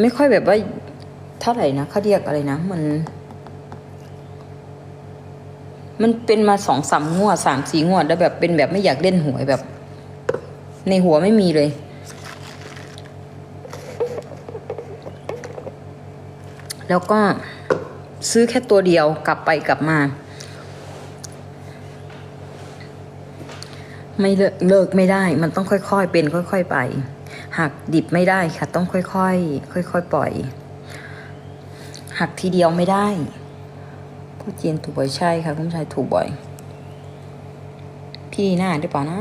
ไม่ค่อยแบบว่าเท่าไหร่นะเขาเรียกอะไรนะ มัน มันเป็นมาสองสามงวดสามสี่งวด แล้วแบบเป็นแบบไม่อยากเล่นหวยแบบ ในหัวไม่มีเลย แล้วก็ซื้อแค่ตัวเดียวกลับไปกลับมา ไม่เลิกเลิกไม่ได้ มันต้องค่อยๆเป็น ค่อย ๆ ไป หักดิบไม่ได้ค่ะ ต้องค่อยๆค่อยๆปล่อย หักทีเดียวไม่ได้ผู้จีนถูกบ่อยใช่ค่ะคุณชายถูกบ่อย พี่หน้าหรือเปล่านะ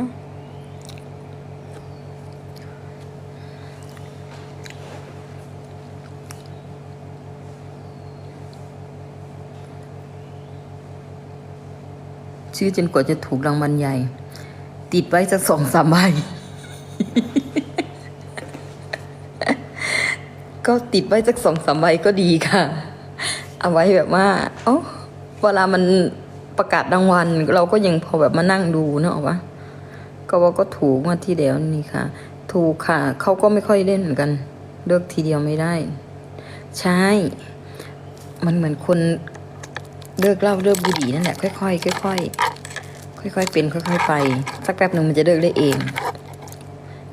ชื่อจนกว่าจะถูกรางวัลใหญ่ ติดไว้สักสองสามใบ ก็ติดไว้สักสองสามใบก็ดีค่ะ เอาไว้แบบว่าโอ้เวลามันประกาศรางวัล เราก็ยังพอแบบมานั่งดูเนอะวะก็ว่าก็ถูกมาที่เดียวนี่ค่ะ ถูกค่ะเขาก็ไม่ค่อยเล่นเหมือนกัน เลือกทีเดียวไม่ได้ ใช่ มันเหมือนคนเลิกเหล้าเลิกบุหรี่นั่นแหละค่อยๆค่อยๆค่อยๆเป็นค่อยๆไป สักแป๊บหนึ่งมันจะเลิกได้เอง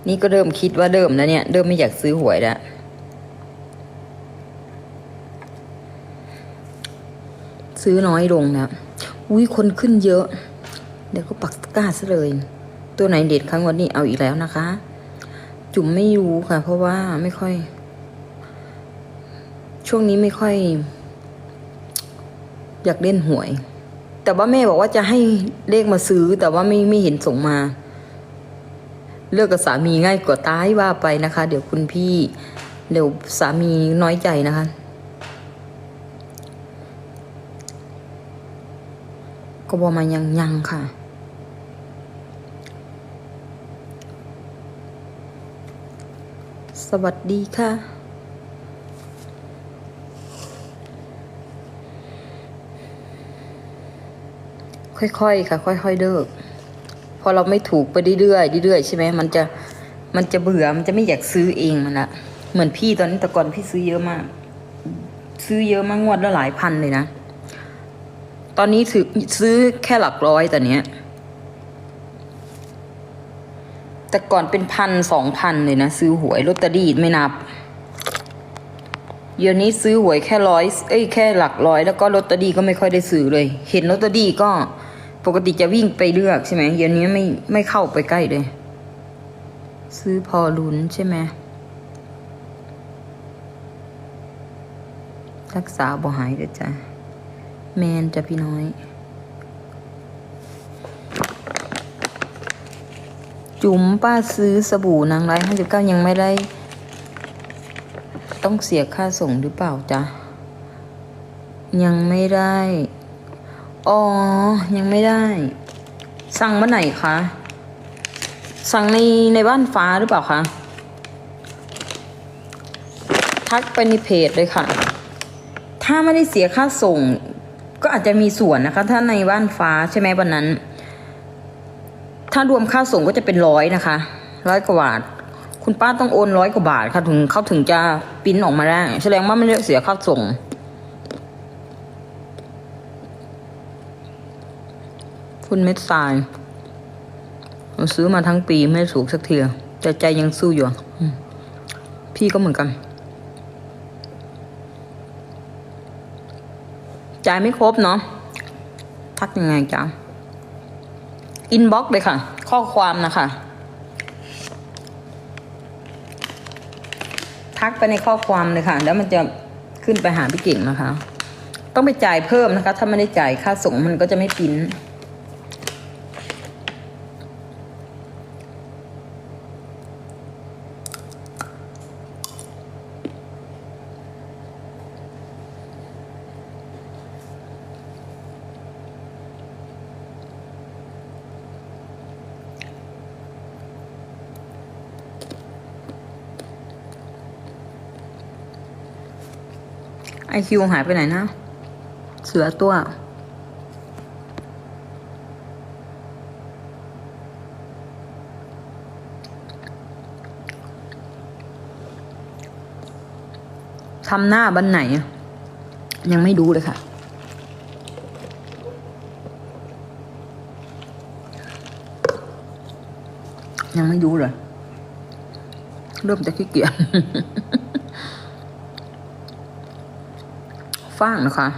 นี่ก็เริ่มคิดว่าเริ่มแล้วเนี่ยเริ่มไม่อยากซื้อหวยแล้ว ซื้อน้อยลงนะอุ้ยคนขึ้นเยอะ เดี๋ยวก็ปักตะกร้าซะเลย ตัวไหนเด็ดครั้งวันนี้เอาอีกแล้วนะคะ จุ๋มไม่รู้ค่ะ เพราะว่าไม่ค่อย ช่วงนี้ไม่ค่อย อยากเล่นหวย แต่ว่าแม่บอกว่าจะให้เลขมาซื้อ แต่ว่าไม่ไม่เห็นส่งมาเลิกกับสามีง่ายกว่าตายว่าไปนะคะ เดี๋ยวคุณพี่เดี๋ยวสามีน้อยใจนะคะ ก็บอกมายังยังค่ะ สวัสดีค่ะ ค่อยๆค่ะ ค่อยๆเลิกพอเราไม่ถูกไปเรื่อยๆเรื่อยๆใช่ไหมมันจะมันจะเบื่อมันจะไม่อยากซื้อเองมันละเหมือนพี่ตอนนี้แต่ก่อนพี่ซื้อเยอะมาก ซื้อเยอะมากงวดละหลายพันเลยนะ ตอนนี้ถือซื้อแค่หลักร้อยแต่เนี้ย แต่ก่อนเป็นพันสองพันเลยนะ ซื้อหวยลอตเตอรี่ไม่นับ เดี๋ยวนี้ซื้อหวยแค่ร้อยเอ้ยแค่หลักร้อยแล้วก็ลอตเตอรี่ก็ไม่ค่อยได้ซื้อเลย เห็นลอตเตอรี่ก็ปกติจะวิ่งไปเลือกใช่ไหมเดี๋ยวนี้ไม่ไม่เข้าไปใกล้เลย ซื้อพอลุ้นใช่ไหมรักษาบ่หายเด้อจ้ะ แมนจะพี่น้อย จุ๋มป้าซื้อสบู่นางร้ายห้าสิบเก้ายังไม่ได้ ต้องเสียค่าส่งหรือเปล่าจ๊ะ ยังไม่ได้ อ๋อ ยังไม่ได้ สั่งเมื่อไหร่คะ สั่งในในบ้านฟ้าหรือเปล่าคะ ทักไปในเพจเลยค่ะถ้าไม่ได้เสียค่าส่ง ก็อาจจะมีส่วนนะคะ ถ้าในบ้านฟ้าใช่ไหมวันนั้น ถ้ารวมค่าส่งก็จะเป็นร้อยนะคะร้อยกว่าบาท คุณป้าต้องโอนร้อยกว่าบาทค่ะถึงเขาถึงจะปิ้นออกมาได้แสดงว่าไม่ได้เสียค่าส่งคุณเม็ดทรายเราซื้อมาทั้งปีไม่ถูกสักทีแต่ใจยังสู้อยู่ พี่ก็เหมือนกัน จ่ายไม่ครบเนาะทักยังไงจ๊ะอินบ็อกเลยค่ะ ข้อความนะคะ ทักไปในข้อความเลยค่ะ แล้วมันจะขึ้นไปหาพี่เก่งนะคะ ต้องไปจ่ายเพิ่มนะคะ ถ้าไม่ได้จ่ายค่าส่งมันก็จะไม่ปริ้น ไอคิวหายไปไหนนะ เสือตัว ทำหน้าบันไหน ยังไม่ดูเลยค่ะยังไม่ดูเลยเริ่มจะขี้เกียจ ฟ้างนะคะ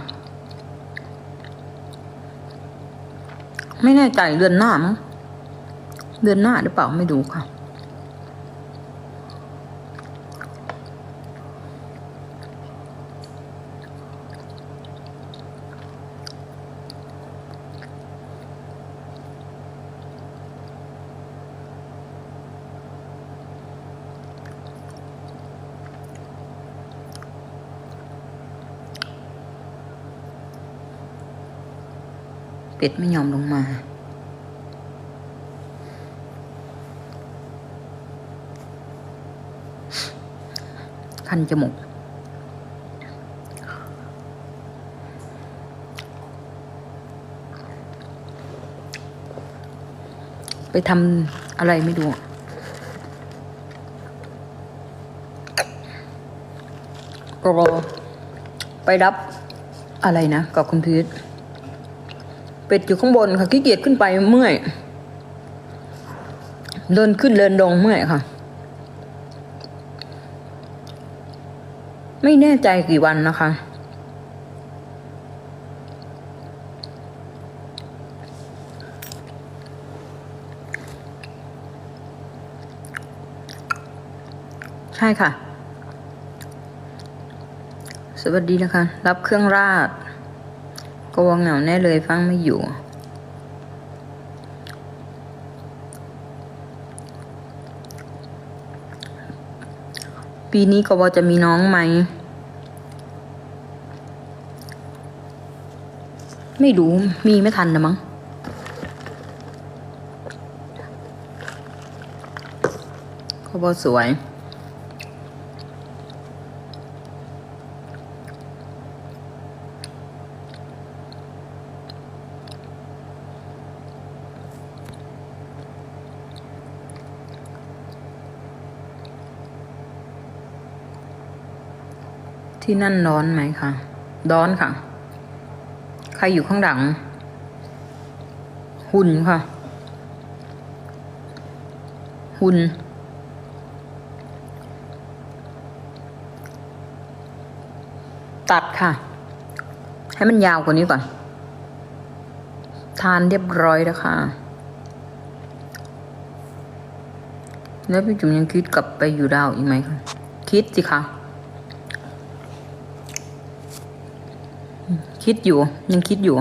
ไม่แน่ใจเดือนหน้ามั้งเดือนหน้าหรือเปล่าไม่ดูค่ะ เป็ดไม่ยอมลงมา คันจมูกไปทำอะไรไม่รู้อะก็ไปรับอะไรนะ กับคุณพีท เป็ดอยู่ข้างบนค่ะขี้เกียจขึ้นไปเมื่อย เดินขึ้นเดินลงเมื่อยค่ะ ไม่แน่ใจกี่วันนะคะ ใช่ค่ะ สวัสดีนะคะ รับเครื่องราด กลัวเหงาแน่เลยฟังไม่อยู่ ปีนี้กวจะมีน้องไหม ไม่รู้ มีไม่ทันนะมั้งกวสวย ที่นั่นร้อนไหมคะร้อนค่ะ ใครอยู่ข้างหลัง หุ่นค่ะ หุ่น ตัดค่ะ ให้มันยาวกว่านี้ก่อน ทานเรียบร้อยแล้วค่ะ แล้วพี่จุ๋มยังคิดกลับไปอยู่ดาวอีกไหมคะ คิดสิคะ คิดอยู่ ยังคิดอยู่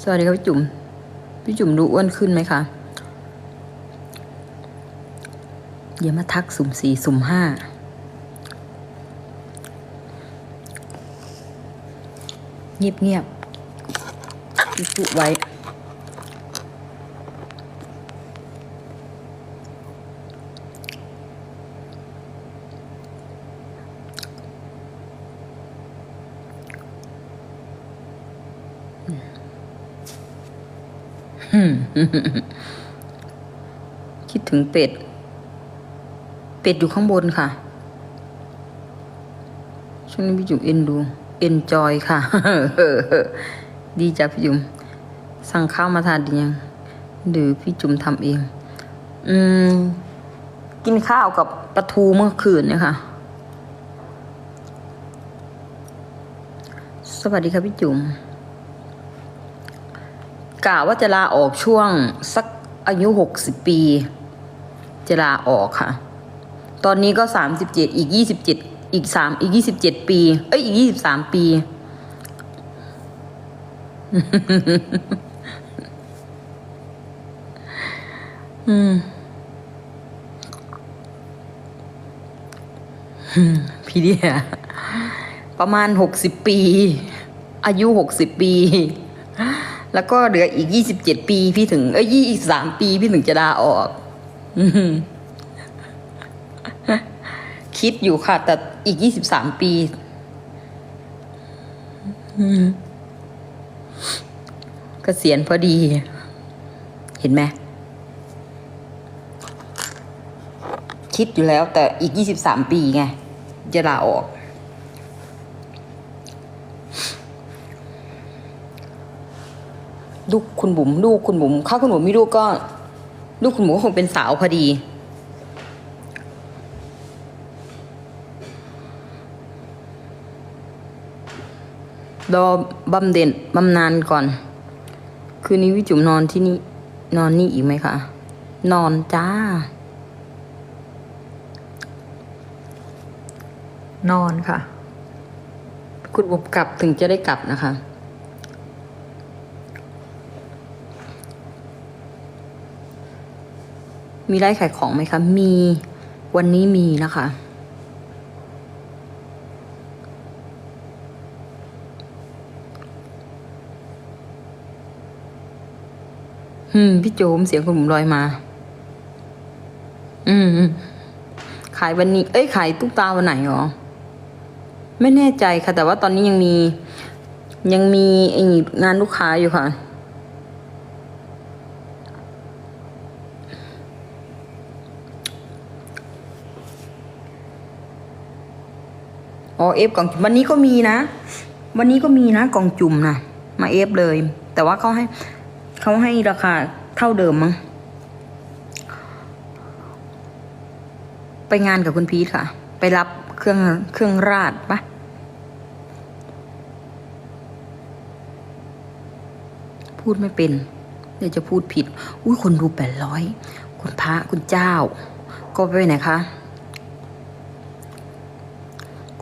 สวัสดีครับพี่จุ๋ม พี่จุ๋มดูอ้วนขึ้นไหมคะอย่ามาทักสุ่มสี่สุ่มห้าเงียบเงียบจุไว้ คิดถึงเป็ด เป็ดอยู่ข้างบนค่ะ ช่วงนี้พี่จุ๋มเอ็นดู เอ็นจอยค่ะ ดีจ้ะพี่จุ๋มสั่งข้าวมาทานดียัง หรือพี่จุ๋มทำเอง อืม กินข้าวกับปลาทูเมื่อคืนเนี่ยค่ะ สวัสดีครับพี่จุ๋ม กะว่าจะลาออกช่วงสักอายุหกสิบปี จะลาออกค่ะ ตอนนี้ก็สามสิบเจ็ดอีกยี่สิบเจ็ดอีกสามอีกยี่สิบเจ็ดปี เอ้ย อีกยี่สิบสามปี อืมพี่เดียประมาณหกสิบปี อายุหกสิบปี แล้วก็เหลืออีกยี่สิบเจ็ดปีพี่ถึงเอ้ยยี่อีกสามปีพี่ถึงจะลาออกคิดอยู่ค่ะ แต่อีกยี่สิบสามปีอืมเกษียณพอดี เห็นไหมคิดอยู่แล้วแต่อีกยี่สิบสามปีไง จะลาออก ลูกคุณบุ๋มลูกคุณบุ๋มถ้าคุณบุ๋มไม่ลูกก็ ลูกคุณบุ๋มก็คงเป็นสาวพอดี รอบำเด็ดบำนาญก่อน คืนนี้พี่จุ๋มนอนที่นี่ นอนนี่อีกไหมคะ นอนจ้า นอนค่ะ คุณบุ๋มกลับถึงจะได้กลับนะคะ มีไลฟ์ขายของไหมคะ มี วันนี้มีนะคะ อืม พี่โจมเสียงคุณบุ๋มลอยมาอืมอืม ขายวันนี้ เอ้ย ขายตุ๊กตาวันไหนหรอ ไม่แน่ใจค่ะ แต่ว่าตอนนี้ยังมี ยังมีงานลูกค้าอยู่ค่ะ เอฟกล่องจุ่มวันนี้ก็มีนะ วันนี้ก็มีนะกล่องจุ่มนะมาเอฟเลย แต่ว่าเขาให้เขาให้ราคาเท่าเดิมมั้งไปงานกับคุณพีทค่ะ ไปรับเครื่องเครื่องราดปะพูดไม่เป็นเดี๋ยวจะพูดผิด อุ้ยคนดูแปดร้อยคุณพระคุณเจ้า ก็ไปไหนคะ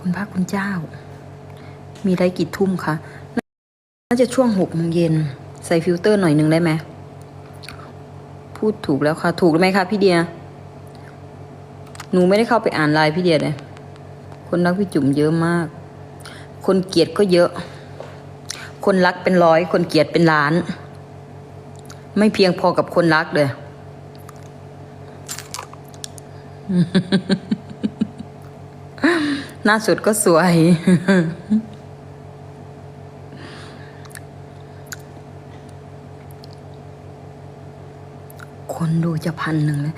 คุณพระคุณเจ้า มีได้กี่ทุ่มคะ น่าจะช่วงหกโมงเย็น ใส่ฟิลเตอร์หน่อยหนึ่งได้ไหม พูดถูกแล้วค่ะ ถูกไหมคะพี่เดีย หนูไม่ได้เข้าไปอ่านไลน์พี่เดียเลย คนรักพี่จุ๋มเยอะมาก คนเกลียดก็เยอะ คนรักเป็นร้อย คนเกลียดเป็นล้าน ไม่เพียงพอกับคนรักเลย หน้าสุดก็สวย คนดูจะพันหนึ่งแล้ว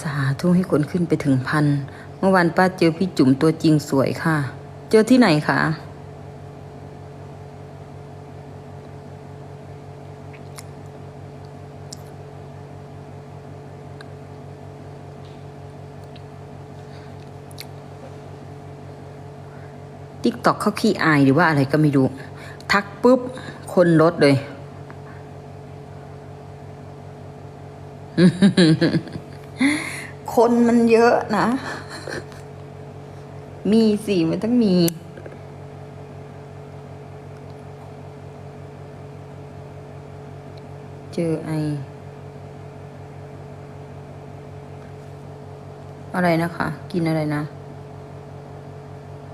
สาธุให้คนขึ้นไปถึงพัน เมื่อวานป้าเจอพี่จุ๋มตัวจริงสวยค่ะ เจอที่ไหนคะ ติ๊กต็อกเขาขี้อายหรือว่าอะไรก็ไม่รู้ ทักปุ๊บ คนลดเลย คนมันเยอะนะ มีสิมันต้องมีเจอไออะไรนะคะ กินอะไรนะ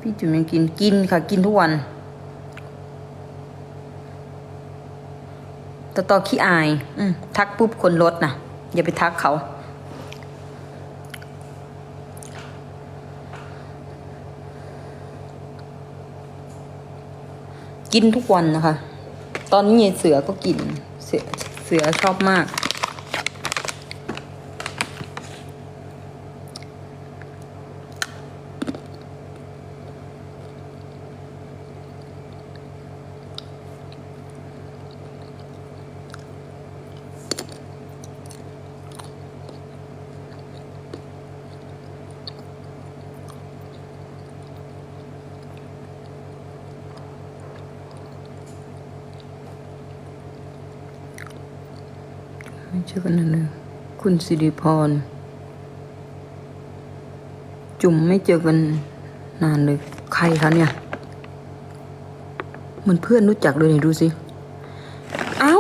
พี่จุ๋มยังกินกินค่ะกินทุกวันแต่ต่อขี้อายอืทักปุ๊บคนลดนะอย่าไปทักเขากินทุกวันนะคะ ตอนนี้ยายเสือก็กิน เสือเสือชอบมาก ไม่เจอกันนานเลยคุณสิริพร จุ่มไม่เจอกันนานเลย ใครคะเนี่ย มันเพื่อนรู้จักเลยนี่ดูสิ เอ้า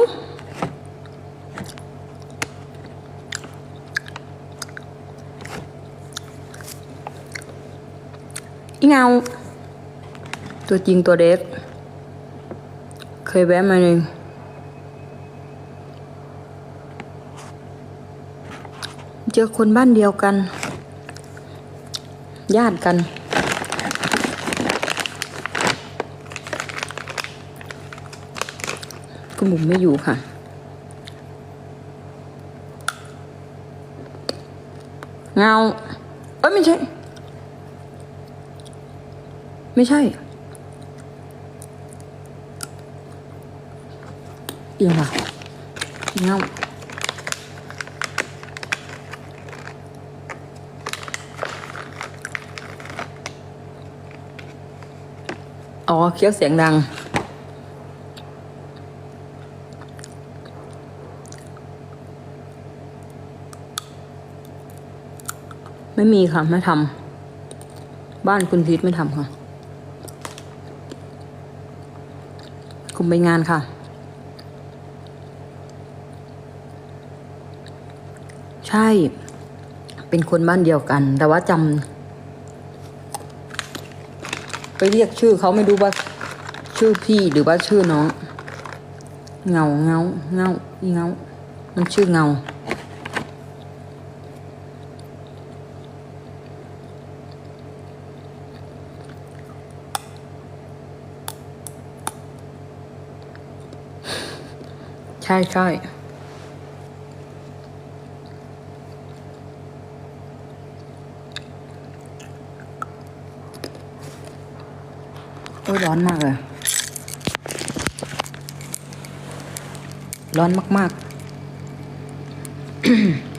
อีเงา ตัวจริงตัวเด็ก เคยแวะมาหนึ่ง เจ อคนบ้านเดียวกัน ญาติกันคุณบุ๋มไม่อยู่ค่ะ เงา เอ้ยไม่ใช่ ไม่ใช่เอียงว่ะเงา อ๋อเคี้ยวเสียงดัง ไม่มีค่ะ ไม่ทำบ้านคุณพีทไม่ทำค่ะคุมไปงานค่ะ ใช่ เป็นคนบ้านเดียวกัน แต่ว่าจำ ไปเรียกชื่อเขาไม่รู้ว่า ชื่อพี่หรือว่าชื่อน้อง เงาเงาเงาเงา มันชื่อเงา ใช่ใช่โอ้ย ร้อนมากเลย ร้อนมาก ๆ